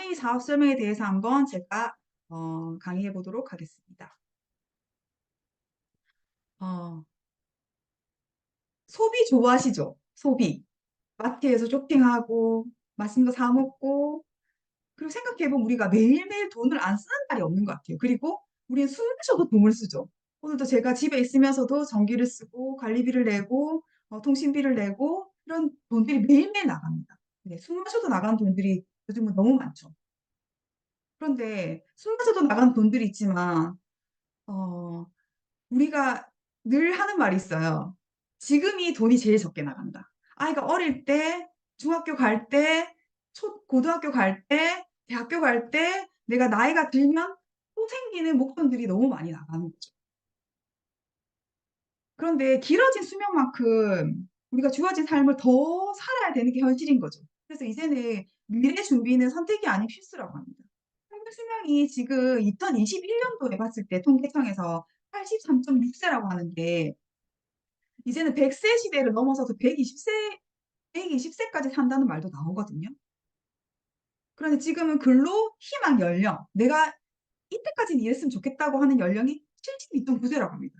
이 사업 설명에 대해서 한번 제가 어 강의해 보도록 하겠습니다. 어. 소비 좋아하시죠? 소비. 마트에서 쇼핑하고 맛있는 거 사 먹고 그리고 생각해 보면 우리가 매일매일 돈을 안 쓰는 날이 없는 것 같아요. 그리고 우리는 숨을 쉬어도 돈을 쓰죠. 오늘도 제가 집에 있으면서도 전기를 쓰고 관리비를 내고 어 통신비를 내고 이런 돈들이 매일매일 나갑니다. 네. 숨 마셔도 나가는 돈들이 요즘은 너무 많죠. 그런데 숨 마셔도 나가는 돈들이 있지만 어 우리가 늘 하는 말이 있어요. "지금이 돈이 제일 적게 나간다." 아이가 어릴 때, 중학교 갈 때, 초 고등학교 갈 때, 대학교 갈 때, 내가 나이가 들면 또 생기는 목돈들이 너무 많이 나가는 거죠. 그런데 길어진 수명만큼 우리가 주어진 삶을 더 살아야 되는 게 현실인 거죠. 그래서 이제는 미래 준비는 선택이 아닌 필수라고 합니다. 평균 수명이 지금 2021 년도에 봤을 때 통계청에서 83.6 세라고 하는데 이제는 100세 시대를 넘어서서 120세 120 세까지 산다는 말도 나오거든요. 그런데 지금은 근로 희망 연령 내가 이때까지는 이랬으면 좋겠다고 하는 연령이 72.9 세라고 합니다.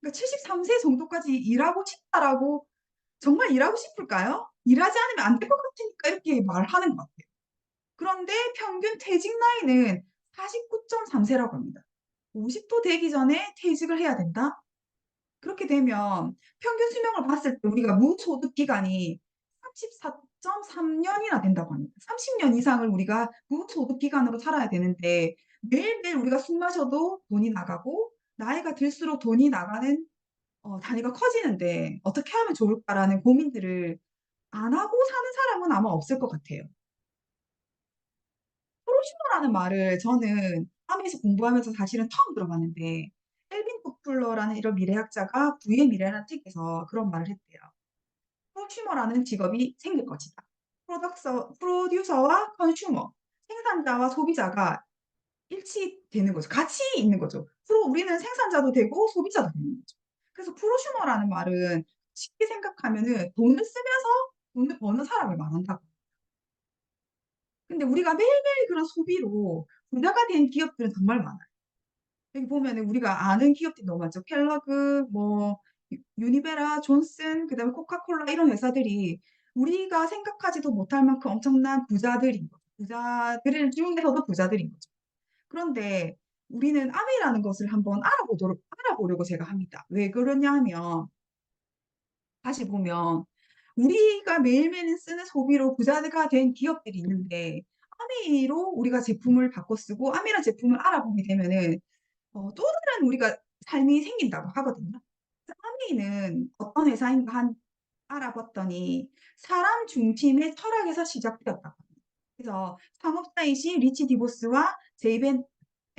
그러니까 '73 세 정도까지 일하고 싶다.'라고 정말 일하고 싶을까요? 일하지 않으면 안 될 것 같으니까 이렇게 말하는 것 같아요. 그런데 평균 퇴직 나이는 49.3 세라고 합니다. '50도 되기 전에 퇴직을 해야 된다.' 그렇게 되면 평균 수명을 봤을 때 우리가 무소득 기간이 34.3 년이나 된다고 합니다. 30년 이상을 우리가 무소득 기간으로 살아야 되는데 매일매일 우리가 숨 마셔도 돈이 나가고 나이가 들수록 돈이 나가는 어 단위가 커지는데 '어떻게 하면 좋을까.'라는 고민들을 안 하고 사는 사람은 아마 없을 것 같아요. 프로슈머라는 말을 저는 아메에서 공부하면서 사실은 처음 들어봤는데 켈빈 토플러라는 이런 미래학자가 부의 미래라는 책에서 그런 말을 했대요. "프로슈머라는 직업이 생길 것이다. 프로덕서 프로듀서와 컨슈머 생산자와 소비자가 일치되는 거죠. 같이 있는 거죠. 프로 우리는 생산자도 되고 소비자도 되는 거죠. 그래서 프로슈머라는 말은 쉽게 생각하면은 돈을 쓰면서 돈을 버는 사람을 말한다고 근데 우리가 매일매일 그런 소비로 부자가 된 기업들은 정말 많아요. 여기 보면은 우리가 아는 기업들이 너무 많죠. 켈러그 뭐유 유니베라, 존슨 그다음에 코카콜라 이런 회사들이 우리가 생각하지도 못할 만큼 엄청난 부자들인 거죠. 부자들 중에서도 부자들인 거죠. 그런데 우리는 아메라는 것을 한번 알아보도록 알아보려고 제가 합니다. 왜 그러냐 하면 다시 보면 우리가 매일매일 쓰는 소비로 부자가 된 기업들이 있는데 아메이로 우리가 제품을 바꿔 쓰고 아메라 제품을 알아보게 되면은 어 또 다른 우리가 삶이 생긴다고 하거든요. 아메이는 어떤 회사인가 한 알아봤더니 사람 중심의 철학에서 시작되었다고 합니다. 그래서 창업자이신 리치 디보스와 제이 벤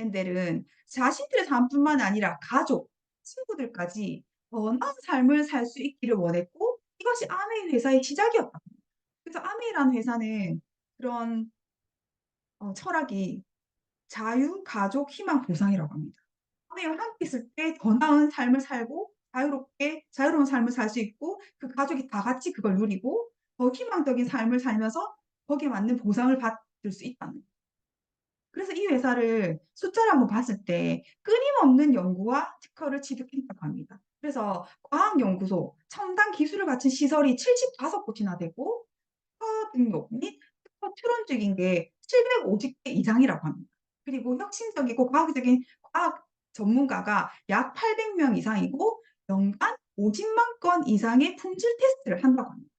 앤델은 자신들의 삶뿐만 아니라 가족, 친구들까지 더 나은 삶을 살 수 있기를 원했고 이것이 아메이 회사의 시작이었다고 합니다. 그래서 아메이라는 회사는 그런 어 철학이 자유, 가족, 희망, 보상이라고 합니다. 아메이와 함께 있을 때 더 나은 삶을 살고 자유롭게 자유로운 삶을 살 수 있고 그 가족이 다 같이 그걸 누리고 더 희망적인 삶을 살면서 거기에 맞는 보상을 받을 수 있다는 그래서 이 회사를 숫자를 한번 봤을 때 끊임없는 연구와 특허를 취득했다고 합니다. 그래서 과학연구소, 첨단 기술을 갖춘 시설이 75 곳이나 되고 특허 등록 및 특허 출원 중인 게 750개 이상이라고 합니다. 그리고 혁신적이고 과학적인 과학 전문가가 약 800명 이상이고 연간 500,000건 이상의 품질 테스트를 한다고 합니다.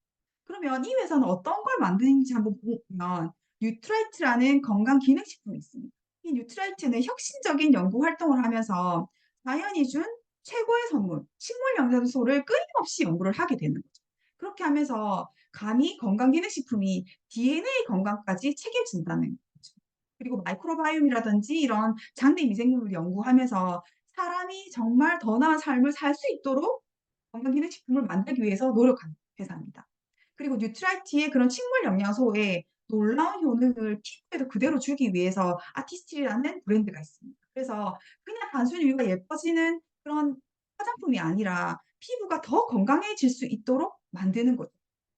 그러면 이 회사는 어떤 걸 만드는지 한번 보면 뉴트라이트라는 건강 기능 식품이 있습니다. 이 뉴트라이트는 혁신적인 연구 활동을 하면서 자연이 준 최고의 선물 식물 영양소를 끊임없이 연구를 하게 되는 거죠. 그렇게 하면서 감히 건강 기능 식품이 DNA 건강까지 책임진다는 거죠. 그리고 마이크로바이옴이라든지 이런 장내 미생물을 연구하면서 사람이 정말 더 나은 삶을 살 수 있도록 건강 기능 식품을 만들기 위해서 노력하는 회사입니다. 그리고 뉴트라이트의 그런 식물 영양소에 놀라운 효능을 피부에도 그대로 주기 위해서 아티스트라는 브랜드가 있습니다. 그래서 그냥 단순히 우리가 예뻐지는 그런 화장품이 아니라 피부가 더 건강해질 수 있도록 만드는 거죠.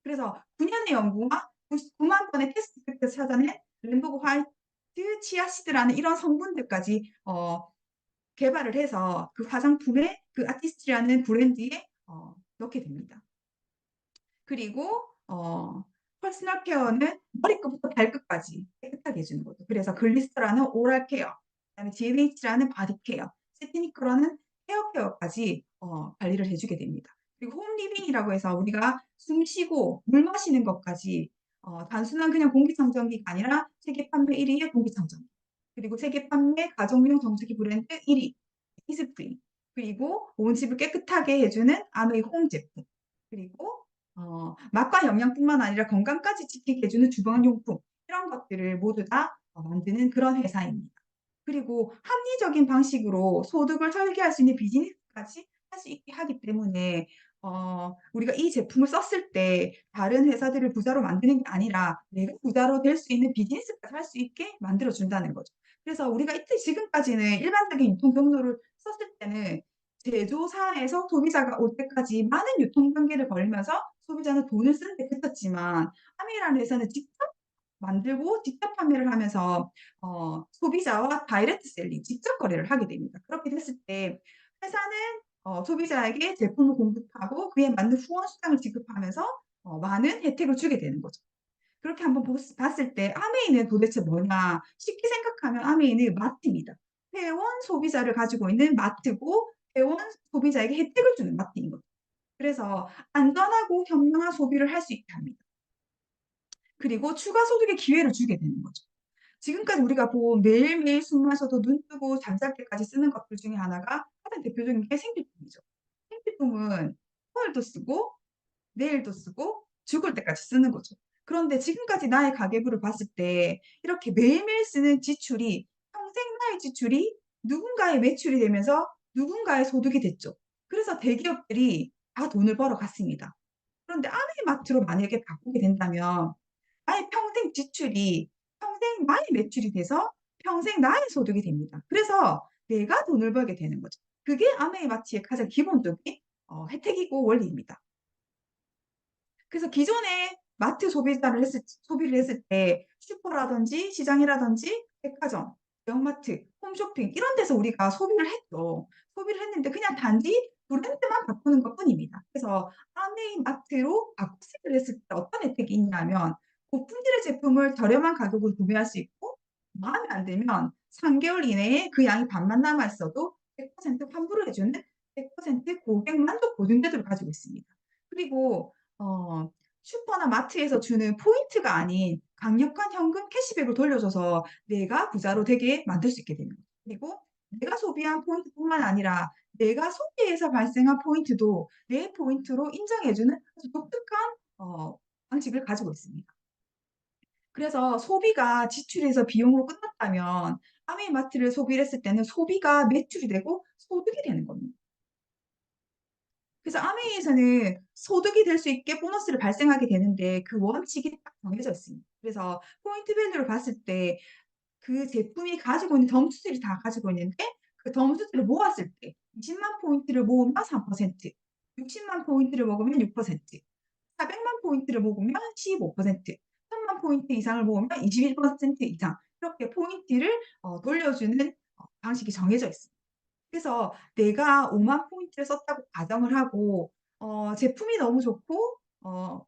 그래서 9 년의 연구와 99만 건의 테스트 끝에 찾아낸 램보그 화이트, 치아시드라는 이런 성분들까지 어 개발을 해서 그 화장품에 그 아티스트라는 브랜드에 어 넣게 됩니다. 그리고 어 퍼스널 케어는 머리끝부터 발끝까지 깨끗하게 해 주는 거죠. 그래서 글리스터라는 오럴 케어, 그다음에 GNH라는 바디 케어, 세티니커라는 헤어 케어까지 어 관리를 해 주게 됩니다. 그리고 홈 리빙이라고 해서 우리가 숨 쉬고 물 마시는 것까지 어 단순한 그냥 공기청정기가 아니라 세계 판매 1위의 공기청정기. 그리고 세계 판매 가정용 정수기 브랜드 1위 히스프리. 그리고 온 집을 깨끗하게 해 주는 아메이 홈 제품. 그리고 어 맛과 영양뿐만 아니라 건강까지 지키게 해 주는 주방용품 이런 것들을 모두 다어 만드는 그런 회사입니다. 그리고 합리적인 방식으로 소득을 설계할 수 있는 비즈니스까지 할 수 있게 하기 때문에 어 우리가 이 제품을 썼을 때 다른 회사들을 부자로 만드는 게 아니라 내가 부자로 될 수 있는 비즈니스까지 할 수 있게 만들어 준다는 거죠. 그래서 우리가 이때 지금까지는 일반적인 유통 경로를 썼을 때는 제조사에서 소비자가 올 때까지 많은 유통 단계를 걸리면서 소비자는 돈을 쓰는 데 그쳤지만 아메이라는 회사는 직접 만들고 직접 판매를 하면서 어 소비자와 다이렉트 셀링 직접 거래를 하게 됩니다. 그렇게 됐을 때 회사는 어 소비자에게 제품을 공급하고 그에 맞는 후원 수당을 지급하면서 어 많은 혜택을 주게 되는 거죠. 그렇게 한번 봤을 때 아메이는 도대체 뭐냐? 쉽게 생각하면 아메이는 마트입니다. 회원 소비자를 가지고 있는 마트고 회원 소비자에게 혜택을 주는 마트인 거죠. 그래서 안전하고 현명한 소비를 할 수 있게 합니다. 그리고 추가 소득의 기회를 주게 되는 거죠. 지금까지 우리가 본 매일매일 숨 마셔도 눈 뜨고 잠잘 때까지 쓰는 것들 중에 하나가 가장 대표적인 게 생필품이죠. 생필품은 오늘도 쓰고 내일도 쓰고 죽을 때까지 쓰는 거죠. 그런데 지금까지 나의 가계부를 봤을 때 이렇게 매일매일 쓰는 지출이 평생 나의 지출이 누군가의 매출이 되면서 누군가의 소득이 됐죠. 그래서 대기업들이 다 돈을 벌어 갔습니다. 그런데 아메이마트로 만약에 바꾸게 된다면 나의 평생 지출이 평생 나의 매출이 돼서 평생 나의 소득이 됩니다. 그래서 내가 돈을 벌게 되는 거죠. 그게 아메이마트의 가장 기본적인 어 혜택이고 원리입니다. 그래서 기존에 마트 소비자를 했을 소비를 했을 때 슈퍼라든지 시장이라든지 백화점, 대형마트, 홈쇼핑 이런 데서 우리가 소비를 했죠. 소비를 했는데 그냥 단지 브랜드만 바꾸는 것뿐입니다. 그래서 아메이 마트로 바꾸기를 했을 때 어떤 혜택이 있냐면 고품질의 제품을 저렴한 가격으로 구매할 수 있고 마음에 안 들면 3개월 이내에 그 양이 반만 남아 있어도 100% 환불을 해 주는 100% 고객 만족 보증 제도를 가지고 있습니다. 그리고 어 슈퍼나 마트에서 주는 포인트가 아닌 강력한 현금 캐시백을 돌려줘서 내가 부자로 되게 만들 수 있게 되는 거죠. 그리고 내가 소비한 포인트뿐만 아니라 내가 소비해서 발생한 포인트도 내 포인트로 인정해 주는 아주 독특한 어 방식을 가지고 있습니다. 그래서 소비가 지출에서 비용으로 끝났다면 아메이마트를 소비를 했을 때는 소비가 매출이 되고 소득이 되는 겁니다. 그래서 아메이에서는 소득이 될 수 있게 보너스를 발생하게 되는데 그 원칙이 딱 정해져 있습니다. 그래서 포인트 밸류를 봤을 때 그 제품이 가지고 있는 점수들이 다 가지고 있는데 그 점수들을 모았을 때 200,000 포인트를 모으면 3%, 600,000 포인트를 먹으면 6%, 400,000 포인트를 모으면 15%, 1,000,000 포인트 이상을 모으면 21% 이상 이렇게 포인트를 어 돌려주는 어 방식이 정해져 있습니다. 그래서 내가 50,000 포인트를 썼다고 가정을 하고 어 제품이 너무 좋고 어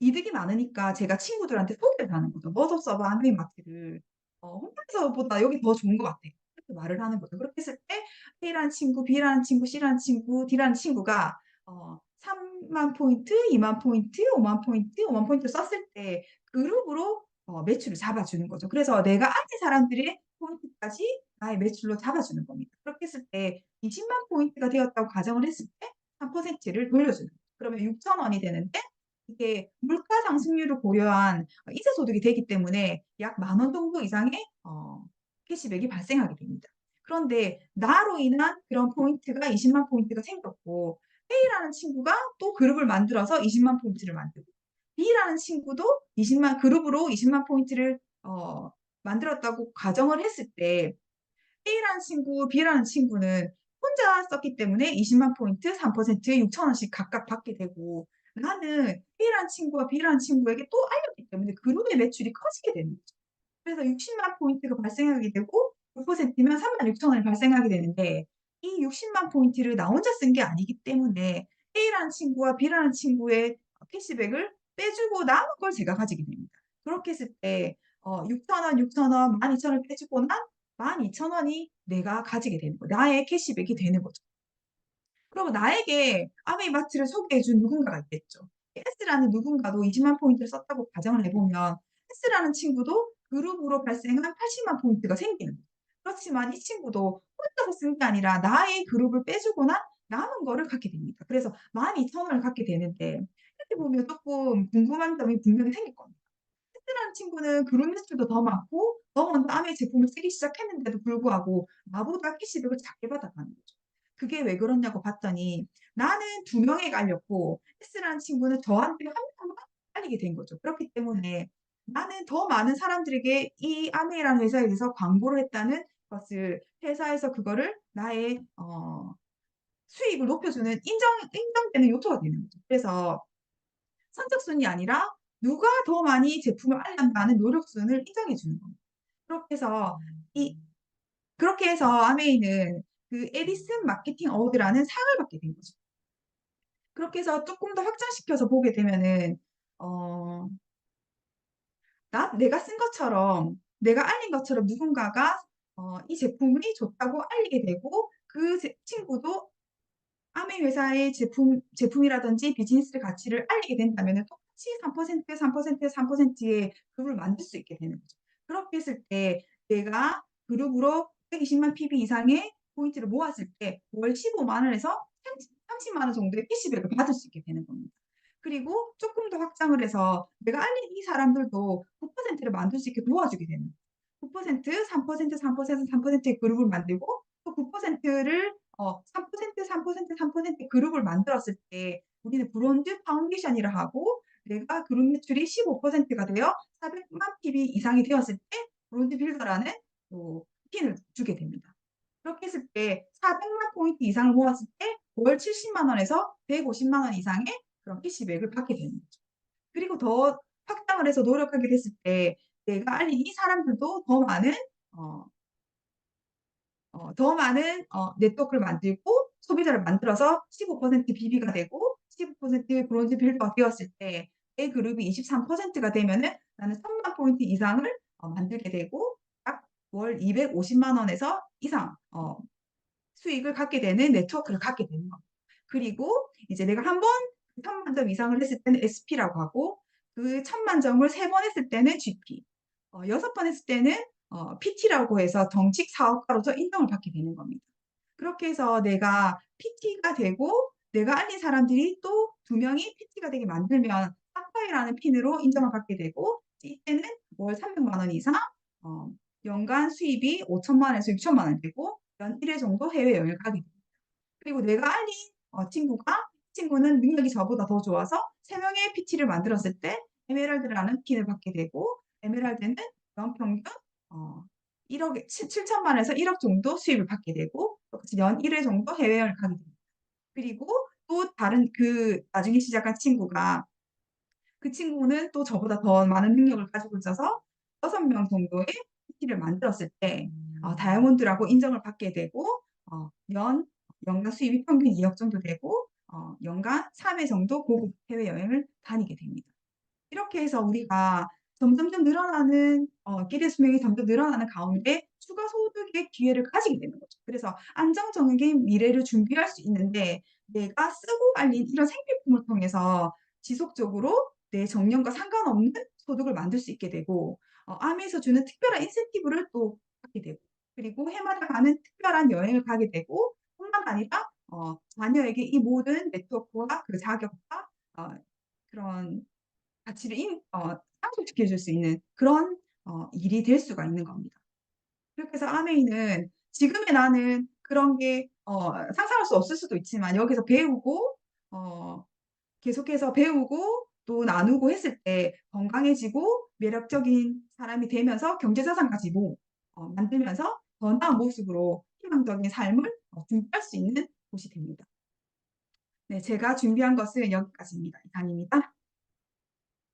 이득이 많으니까 제가 친구들한테 소개를 하는 거죠. "너도 써봐 아메이마트를. 어 홈페이지보다 여기 더 좋은 것 같아." 이렇게 말을 하는 거죠. 그렇게 했을 때 A라는 친구, B라는 친구, C라는 친구, D라는 친구가 어30,000 포인트, 20,000 포인트, 50,000 포인트, 50,000 포인트를 썼을 때 그룹으로 어 매출을 잡아주는 거죠. 그래서 내가 아는 사람들의 포인트까지 나의 매출로 잡아주는 겁니다. 그렇게 했을 때 200,000 포인트가 되었다고 가정을 했을 때 3%를 돌려주는. 그러면 6,000 원이 되는데 이게 물가 상승률을 고려한 어 이자 소득이 되기 때문에 약 만 원 정도 이상의 어 캐시백이 발생하게 됩니다. 그런데 나로 인한 그런 포인트가 200,000 포인트가 생겼고 A라는 친구가 또 그룹을 만들어서 200,000 포인트를 만들고 B라는 친구도 200,000 그룹으로 200,000 포인트를 어 만들었다고 가정을 했을 때 A라는 친구, B라는 친구는 혼자 썼기 때문에 200,000 포인트 3% 6,000 원씩 각각 받게 되고 나는 A라는 친구가 B라는 친구에게 또 알렸기 때문에 그룹의 매출이 커지게 되는 거죠. 그래서 600,000 포인트가 발생하게 되고 9%면 36,000원이 발생하게 되는데 이 600,000 포인트를 나 혼자 쓴 게 아니기 때문에 A라는 친구와 B라는 친구의 어 캐시백을 빼주고 남은 걸 제가 가지게 됩니다. 그렇게 했을 때 어 6,000원, 6,000원, 12,000원 빼주고 난 12,000원이 내가 가지게 되는 거예요. 나의 캐시백이 되는 거죠. 그러면 나에게 아메이마트를 소개해 준 누군가가 있겠죠. S라는 누군가도 200,000 포인트를 썼다고 가정을 해 보면 S라는 친구도 그룹으로 발생한 800,000 포인트가 생기는 거죠. 그렇지만 이 친구도 혼자서 쓴 게 아니라 나의 그룹을 빼주고 난 남은 거를 갖게 됩니다. 그래서 12,000원을 갖게 되는데 이렇게 보면 쪼끔 궁금한 점이 분명히 생길 겁니다. S라는 친구는 그룹 매출도 더 많고 더 먼저 아메이 제품을 쓰기 시작했는데도 불구하고 나보다 캐시백을 작게 받아가는 거죠. 그게 왜 그러냐고 봤더니 나는 2 명에게 알렸고 S라는 친구는 저한테 1 명만 알리게 된 거죠. 그렇기 때문에 나는 더 많은 사람들에게 이 아메이라는 회사에 대해서 광고를 했다는 것을 회사에서 그거를 나의 어 수익을 높여주는 인정 인정되는 요소가 되는 거죠. 그래서 선착순이 아니라 누가 더 많이 제품을 알렸나는 노력순을 인정해 주는 겁니다. 그렇게 해서 이 그렇게 해서 아메이는 그 에디슨 마케팅 어워드라는 상을 받게 된 거죠. 그렇게 해서 쪼끔 더 확장시켜서 보게 되면은 어 나 내가 쓴 것처럼 내가 알린 것처럼 누군가가 어 이 제품이 좋다고 알리게 되고 그 제 친구도 아메이 회사의 제품 제품이라든지 비즈니스 가치를 알리게 된다면은 똑같이 3%, 3%, 3%의 그룹을 만들 수 있게 되는 거죠. 그렇게 했을 때 내가 그룹으로 1200,000 PB 이상의 포인트를 모았을 때 월 150,000 원에서 30 300,000원 정도의 캐시백을 받을 수 있게 되는 겁니다. 그리고 쪼끔 더 확장을 해서 내가 알린 이 사람들도 9%를 만들 수 있게 도와주게 되는 거죠. 9%, 3%, 3%, 3%의 그룹을 만들고 또 9%를 어 3%, 3%, 3%의 그룹을 만들었을 때 우리는 브론즈 파운데이션이라 하고 내가 그룹 매출이 15%가 되어 4,000,000 PB 이상이 되었을 때 브론즈 빌더라는 또 핀을 주게 됩니다. 그렇게 했을 때 4,000,000 포인트 이상을 모았을 때 월 700,000 원에서 1,500,000원 이상의 그런 캐시백을 받게 되는 거죠. 그리고 더 확장을 해서 노력하게 됐을 때 내가 알린 이 사람들도 더 많은 어 어 더 많은 어 네트워크를 만들고 소비자를 만들어서 15% BB가 되고 15% 브론즈 빌더가 되었을 때내 그룹이 23%가 되면은 나는 1,000,000 포인트 이상을 어 만들게 되고 약월2,500,000 원에서 이상 어 수익을 갖게 되는 네트워크를 갖게 되는 겁니다. 그리고 이제 내가 1번10,000,000점 이상을 했을 때는 SP라고 하고 그 1,000,000 점을 3번 했을 때는 GP 어6번 했을 때는 어 PT라고 해서 정식 사업가로서 인정을 받게 되는 겁니다. 그렇게 해서 내가 PT가 되고 내가 알린 사람들이 또2 명이 PT가 되게 만들면 사파이어라는 핀으로 인정을 받게 되고 이때는 월 3,000,000원 이상 어 연간 수입이 5,000,000 원에서 6,000,000원 되고 연 1회 정도 해외여행을 가게 됩니다. 그리고 내가 알린 어 친구가 이 친구는 능력이 저보다 더 좋아서 3 명의 PT를 만들었을 때 에메랄드라는 핀을 받게 되고 에메랄드는 연평균 어 1억에 칠7,000,000 원에서 1억 정도 수입을 받게 되고 연 1회 정도 해외여행을 가게 됩니다. 그리고 또 다른 그 나중에 시작한 친구가 그 친구는 또 저보다 더 많은 능력을 가지고 있어서 6명 정도의 PT를 만들었을 때 어 다이아몬드라고 인정을 받게 되고 어 연 연간 수입이 평균 2억 정도 되고 어 연간 3회 정도 고급 해외여행을 다니게 됩니다. 이렇게 해서 우리가 점점점 늘어나는 어 길의 수명이 점점 늘어나는 가운데 추가 소득의 기회를 가지게 되는 거죠. 그래서 안정적인 미래를 준비할 수 있는데 내가 쓰고 알린 이런 생필품을 통해서 지속적으로 내 정년과 상관없는 소득을 만들 수 있게 되고 어 아메이에서 주는 특별한 인센티브를 또 받게 되고 그리고 해마다 가는 특별한 여행을 가게 되고 뿐만 아니라 어 자녀에게 이 모든 네트워크와 그 자격과 어 그런 가치를 인 어 상속시켜 줄 수 있는 그런 어 일이 될 수가 있는 겁니다. 그렇게 해서 아메이는 지금의 나는 그런 게 어 상상할 수 없을 수도 있지만 여기서 배우고 어 계속해서 배우고 또 나누고 했을 때 건강해지고 매력적인 사람이 되면서 경제 자산까지 모 어 만들면서 더 나은 모습으로 희망적인 삶을 어 준비할 수 있는 곳이 됩니다. 네, 제가 준비한 것은 여기까지입니다. 이상입니다.